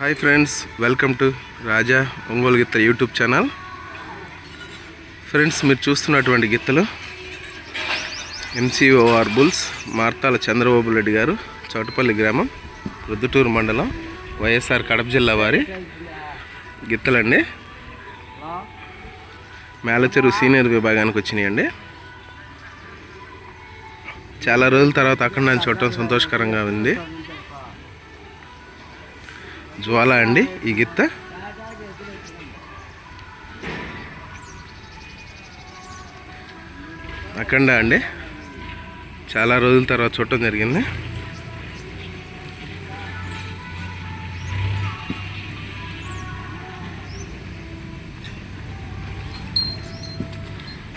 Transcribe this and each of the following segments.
Hi friends welcome to Raja Ongole గిత్త YouTube channel friends మీరు చూస్తున్నటువంటి గిత్తలు ఎంసీఓఆర్ బుల్స్ మార్తాల చంద్రబాబు రెడ్డి గారు చౌటపల్లి గ్రామం రుద్దుటూరు మండలం వైఎస్ఆర్ కడప జిల్లా వారి గిత్తలండి. మేలచెరువు సీనియర్ విభాగానికి వచ్చినాయండి. చాలా రోజుల తర్వాత అక్కడ నన్ను చూడటం సంతోషకరంగా ఉంది. జ్వాల అండి ఈ గిత్త. అఖండ అండి. చాలా రోజుల తర్వాత చూడటం జరిగింది.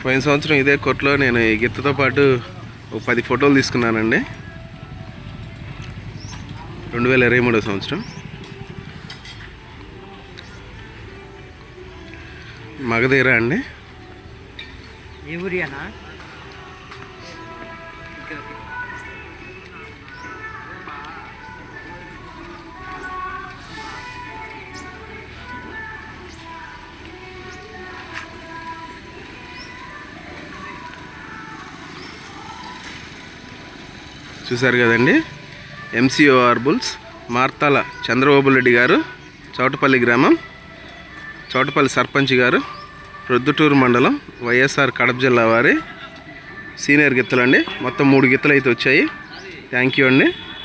పోయిన సంవత్సరం ఇదే కొట్లో నేను ఈ గిత్తతో పాటు ఒక పది ఫోటోలు తీసుకున్నానండి. రెండు వేల ఇరవై మూడో సంవత్సరం. మగధీర అండి. చూశారు కదండి? ఎంసీఓఆర్ బుల్స్ మార్తాల చంద్రబాబు రెడ్డి గారు చౌటపల్లి గ్రామం. చోటపల్లి సర్పంచ్ గారు ప్రొద్దుటూరు మండలం వైఎస్ఆర్ కడప జిల్లా వారి సీనియర్ గిత్తలు అండి మొత్తం మూడు గిత్తలు అయితే వచ్చాయి. థ్యాంక్ యూ అండి.